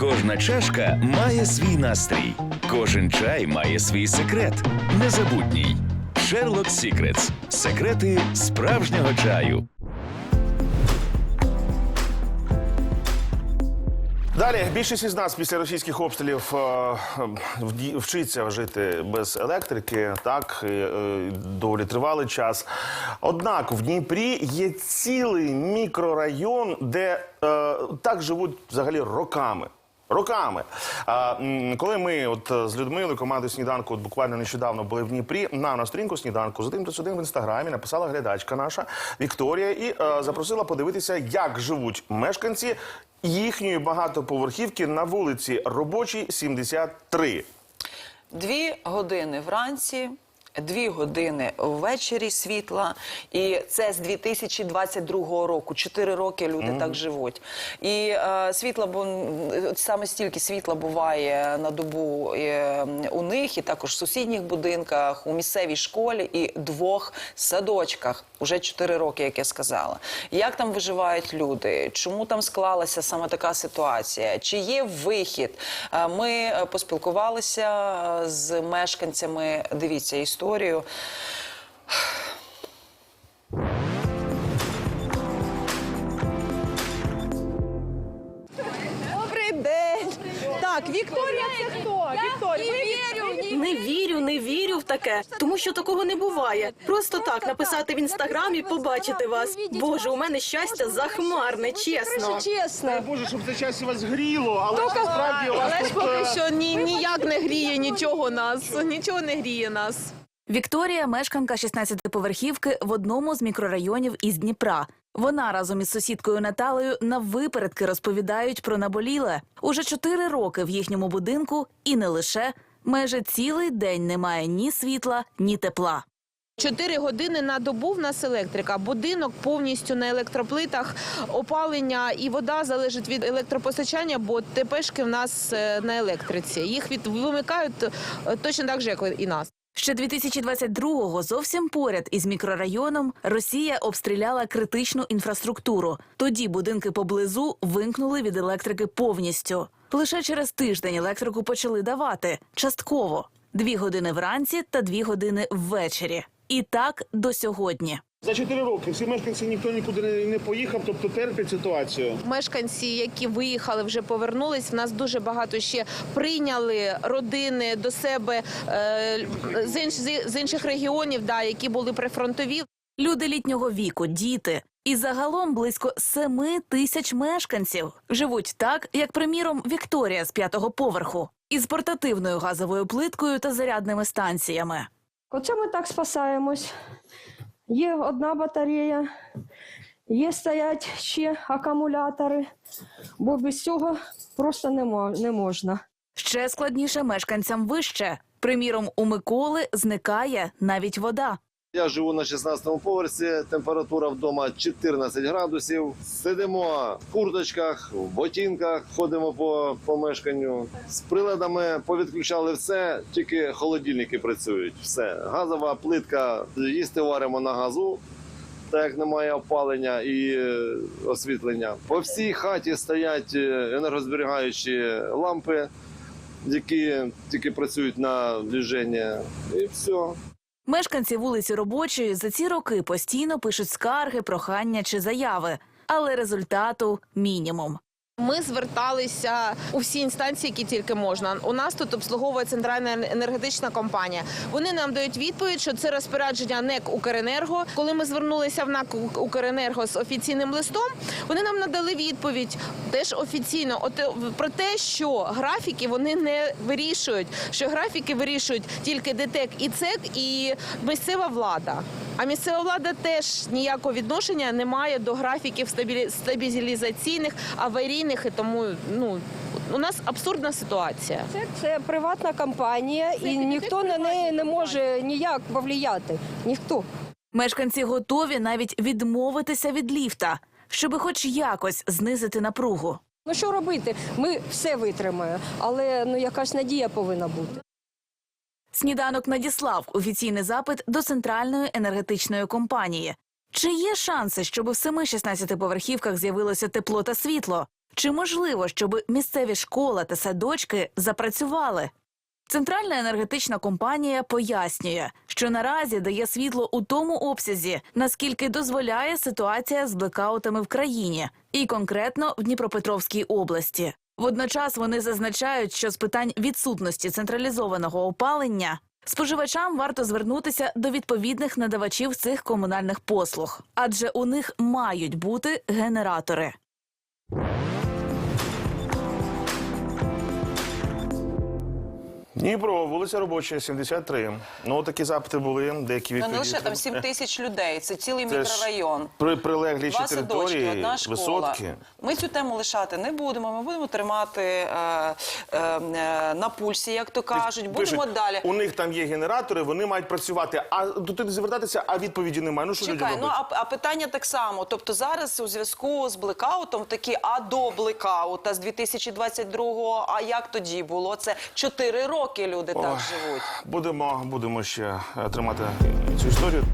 Кожна чашка має свій настрій, кожен чай має свій секрет. Незабутній. Sherlock Secrets. Секрети справжнього чаю. Далі більшість із нас після російських обстрілів е, вчиться жити без електрики, так е, доволі тривалий час. Однак в Дніпрі є цілий мікрорайон, де е, так живуть взагалі роками. Роками. А, коли ми от е, з Людмилою, командою сніданку, от буквально нещодавно були в Дніпрі, нам на сторінку сніданку за тим один в інстаграмі написала глядачка наша Вікторія і е, запросила подивитися, як живуть мешканці їхньої багатоповерхівки на вулиці Робочій 73. Дві години вранці, дві години ввечері світла. І це з 2022 року. Чотири роки люди так живуть. І е, світла, бо саме стільки світла буває на добу е, у них, і також в сусідніх будинках, у місцевій школі і двох садочках. Уже чотири роки, як я сказала. Як там виживають люди? Чому там склалася саме така ситуація? Чи є вихід? Е, Ми е, поспілкувалися з мешканцями. Дивіться історію. Добрий день. Так, Вікторія, це хто? Вікторія, ви- Не вірю, не вірю в таке, тому що такого не буває. Просто так написати в інстаграмі, побачити вас. Боже, у мене щастя захмарне, чесно. чесно. Боже, щоб це щастя вас гріло, але насправді у вас Але ж тут, поки е, що ні, ніяк не гріє нічого нас. Нічого не гріє нас. Вікторія мешканка 16-поверхівки в одному з мікрорайонів із Дніпра. Вона разом із сусідкою Наталею на випередки розповідають про наболіле. Уже чотири роки в їхньому будинку, і не лише майже цілий день немає ні світла, ні тепла. Чотири години на добу в нас електрика. Будинок повністю на електроплитах, опалення і вода залежить від електропостачання, бо ТПшки в нас е, на електриці. Їх від вимикають е, точно так же, як і нас. Ще 2022-го зовсім поряд із мікрорайоном Росія обстріляла критичну інфраструктуру. Тоді будинки поблизу вимкнули від електрики повністю. Лише через тиждень електрику почали давати частково дві години вранці та дві години ввечері. І так до сьогодні. За 4 роки всі мешканці ніхто нікуди не, поїхав, тобто терпять ситуацію. Мешканці, які виїхали, вже повернулись. В нас дуже багато ще прийняли родини до себе е, з інших регіонів, да, які були прифронтові. Люди літнього віку, діти. І загалом близько семи тисяч мешканців живуть так, як приміром Вікторія з п'ятого поверху, із портативною газовою плиткою та зарядними станціями. Оце ми так спасаємось. Є одна батарея, є стоять ще акумулятори, бо без цього просто не, можна. Ще складніше мешканцям вище. Приміром, у Миколи зникає навіть вода. Я живу на 16-му поверсі, температура вдома 14 градусів. Сидимо в курточках, в ботинках, ходимо по помешканню. З приладами повідключали все, тільки холодильники працюють. Все. Газова плитка, їсти варимо на газу, так як немає опалення і е, освітлення. По всій хаті стоять е, енергозберігаючі лампи, які тільки працюють на движення. І все. Мешканці вулиці робочої за ці роки постійно пишуть скарги, прохання чи заяви, але результату мінімум. Ми зверталися у всі інстанції, які тільки можна. У нас тут обслуговує центральна енергетична компанія. Вони нам дають відповідь, що це розпорядження НЕК Укренерго. Коли ми звернулися в НАК Укренерго з офіційним листом, вони нам надали відповідь теж офіційно про те, що графіки вони не вирішують. Що графіки вирішують тільки ДТЕК і ЦЕК і місцева влада. А місцева влада теж ніякого відношення не має до графіків стабілі- стабілізаційних, аварійних і тому ну у нас абсурдна ситуація. Це, це приватна компанія, і ніхто на неї не може ніяк повлияти. Ніхто. Мешканці готові навіть відмовитися від ліфта, щоби хоч якось знизити напругу. Ну що робити? Ми все витримаємо, але ну якась надія повинна бути. Сніданок надіслав офіційний запит до центральної енергетичної компанії. Чи є шанси, щоб в семи 16 поверхівках з'явилося тепло та світло? Чи можливо, щоб місцеві школи та садочки запрацювали? Центральна енергетична компанія пояснює, що наразі дає світло у тому обсязі, наскільки дозволяє ситуація з блекаутами в країні, і конкретно в Дніпропетровській області. Водночас вони зазначають, що з питань відсутності централізованого опалення споживачам варто звернутися до відповідних надавачів цих комунальних послуг, адже у них мають бути генератори. Дніпро, вулиця Робоча, 73. Ну, такі запити були, деякі Ну, відповіді. не лише там 7 тисяч людей, це цілий Це ж мікрорайон. При прилеглій Два ще садочки, території, одна школа. висотки. Ми цю тему лишати не будемо. Ми будемо тримати е, е, е, на пульсі, як то кажуть. Будемо Пишуть, далі. У них там є генератори, вони мають працювати. А туди звертатися, а відповіді немає. Ну що Чекай, люди ну а, а питання так само. Тобто зараз у зв'язку з блекаутом такі, а до блекаута з 2022-го, а як тоді було? Це 4 роки люди так живуть. Будемо, будемо ще е, тримати цю історію.